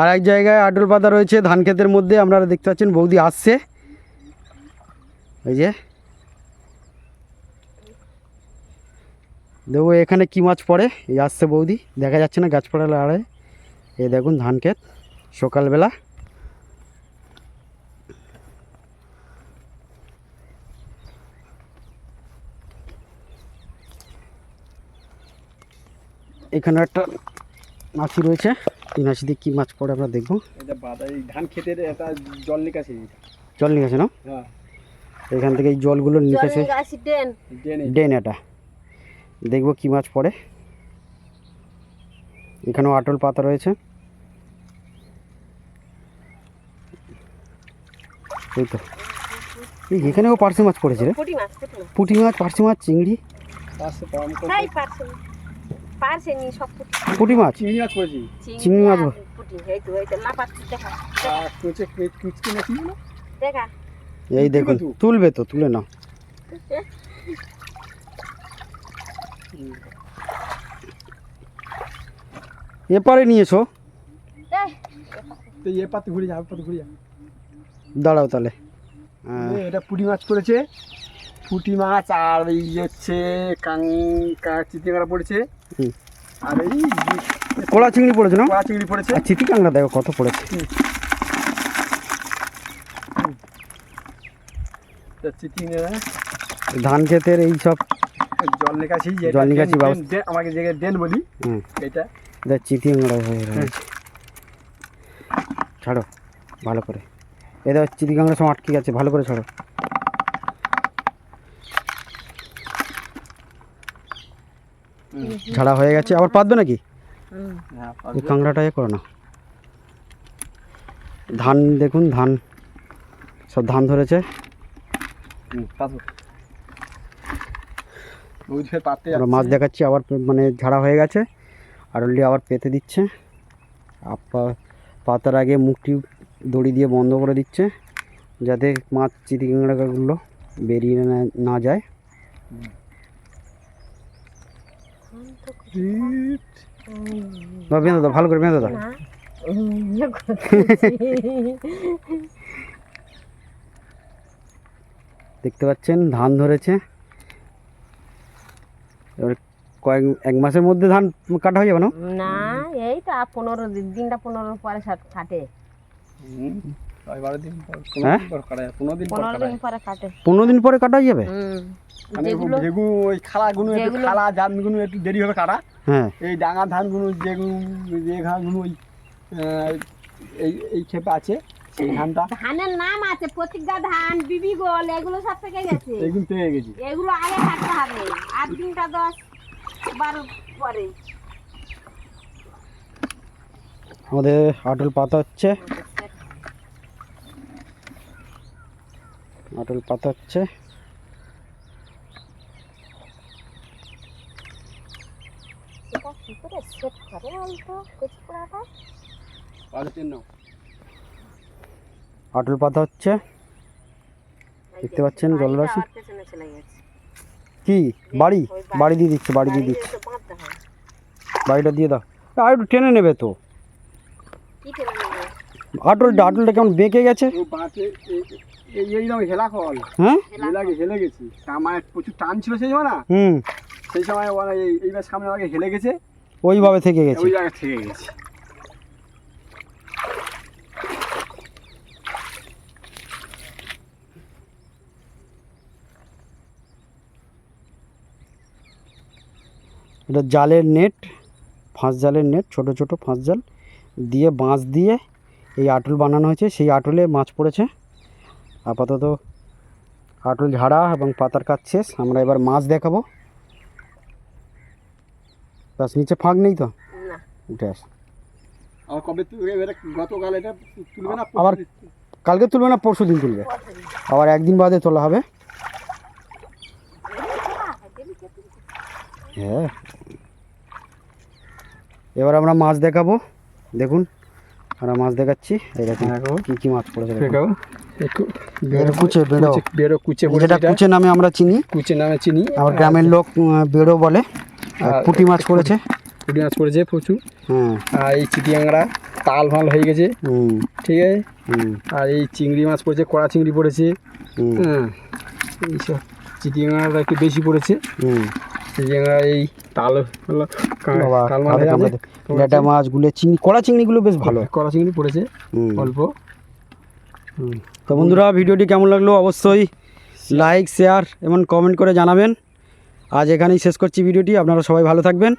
আর এক জায়গায় আটল পাতা রয়েছে, ধান ক্ষেতের মধ্যে, আপনারা দেখতে পাচ্ছেন বৌদি আসছে। ওই যে। দেখো, এখানে কি মাছ পড়ে? এই আসছে বৌদি, দেখা যাচ্ছে না গাছপালা আড়ে এই দেখুন ধান ক্ষেত, সকালবেলা। এখানে একটা মাছি রয়েছে। এই মাছি দিয়ে কী মাছ পড়ে আমরা দেখব। এটা বাদা এই ধান খেতের একটা জল নিকাশি জল নিয়ে না? হ্যাঁ। এখান থেকে এই জলগুলো গাছি ডেন এটা। দেখব কি মাছ পড়ে। এখানেও আটল পাতা রয়েছে। এই তো। এই এখানেও পার্সে মাছ পড়েছে রে। পুটি মাছ পুটি মাছ। পুঁটি মাছ পার্সে মাছ চিংড়ি। পারছে পারছে নি সব পুটি। পুঁটি মাছ? চিংড়ি মাছ পড়েছি চিংড়ি মাছ এই দেখুন তুলবে তো? তুলবে তো তুলে নাও। এপারে নিয়েছো? এই, তো এ পাতে ঘুরে যাবে পাতে ঘুরে যাবে দাঁড়াও তাহলে। এটা পুঁটি মাছ করেছে। পুঁটি মাছ আর এই হচ্ছে কাং কা- চিচিঙ্গারা পড়েছে। হুম। আর এই কোলা চিংড়ি পড়েছে না? কড়া চিংড়ি পড়েছে। আর কাঁকড়া দেখো কত পড়েছে। ধান ক্ষেতের এই সব জল নিকাশি জল নিকাশি আমাকে যে ড্রেন বলি এটা। এটা হয়ে রয়েছে। ছাড়ো ভালো করে। এটা চিতি কাঁকড়া সব আটকে গেছে ভালো করে ছাড়ো। ঝাড়া হয়ে গেছে। আবার পাতবে নাকি। হ্যাঁ, এই কাঁকড়াটা এ করো না। ধান দেখুন ধান। সব ধান ধরেছে। মাছ দেখাচ্ছি আবার মানে ঝাড়া হয়ে গেছে। আর ওলি আবার পেতে দিচ্ছে। আপা পাতার আগে মুখটি দড়ি দিয়ে বন্ধ করে দিচ্ছে যাতে মাছ চিতি কাঁকড়াগুলো বেরিয়ে না না যায়। বেঁধে দাও ভালো করে বেঁধে দাও। দেখতে পাচ্ছেন ধান ধরেছে। এবার কয়েক এক মাসের মধ্যে ধান কাটা হয়ে যাবে না? না এই তো পনেরো দিন দিনটা পনেরো পরে কাটে? পনেরো দিন পর কাটা। হয়ে যাবে? মানে যেগুলো ওই খালাগুলো একটু খালা ধানগুলো একটু দেরি হবে কাটা। হ্যাঁ। এই ডাঙা ধানগুলো যেগুলো যে ধানগুলো ওই আহ, এই এই ক্ষেপে আছে সেই ধানটা। ধানের নাম আছে প্রতিজ্ঞা ধান বিবি গোল এগুলো সব থেকে গেছে। এইগুলো পেয়ে গেছি। এগুলো আগে কাটতে হবে। আট দিনটা দশ বারো পরে। আমাদের আটল পাতা হচ্ছে। আটল পাতা হচ্ছে সেটা কি করে সেট করে বলতো কচি পোড়াটা। আটল পাতা হচ্ছে। দেখতে পাচ্ছেন জলরাশি কি? বাড়ি? বাড়ি। দিয়ে দিচ্ছে বাড়ি দিয়ে দিচ্ছে। বাড়িটা দিয়ে দাও। আর একটু টেনে নেবে তো। আটলটা আটলটা কেমন বেঁকে গেছে? হেলা কল হ্যাঁ? হেলা হেলে গেছি। আমার প্রচুর টান ছিল সেই সময় না? হুম। সেই সময় ওরা এই এইবার সামনে আমাকে হেলে গেছে। ওইভাবে থেকে গেছে। ওই জায়গা থেকে গেছে। এটা জালের নেট ফাঁস জালের নেট ছোট ছোট ফাঁস জাল দিয়ে বাঁশ দিয়ে এই আটল বানানো হয়েছে। সেই আটলে মাছ পড়েছে। আপাতত আটল ঝাড়া এবং পাতার কাজ শেষ। আমরা এবার মাছ দেখাবো। ব্যাস নিচে ফাঁক নেই তো? না। উঠে আস। কবে গতকাল এটা তুলবে না আবার কালকে তুলবে না পরশু দিন তুলবে। আবার একদিন বাদে তোলা হবে। হ্যাঁ। এবার আমরা মাছ দেখাবো। দেখুন আমরা মাছ দেখাচ্ছি। এই দেখুন কি কি মাছ পড়েছে বেড়ো কুচে বেড়ো বেরো কুচে যেটা কুচে নামে আমরা চিনি। কুচে নামে চিনি। আমার গ্রামের লোক উম, বেড়ো বলে। পুঁটি মাছ করেছে? পুঁটি মাছ করেছে প্রচুর। হ্যাঁ। আর এই চিটিয়াংরা তাল মাল হয়ে গেছে। ঠিক আছে? আর এই চিংড়ি মাছ পড়েছে কড়া চিংড়ি পড়েছে। হ্যাঁ। এইসব চিটিংড়াটা একটু বেশি পড়েছে। হুম। চিটিংড়া এই তাল কাল মাছ ল্যাটা মাছগুলো চিংড়ি কড়া চিংড়িগুলো বেশ ভালো। কড়া চিংড়ি পড়েছে অল্প। হুম। তো বন্ধুরা ভিডিওটি কেমন লাগল? অবশ্যই লাইক শেয়ার এবং কমেন্ট করে জানাবেন। আজ এখানেই শেষ করছি ভিডিওটি। আপনারা সবাই ভালো থাকবেন।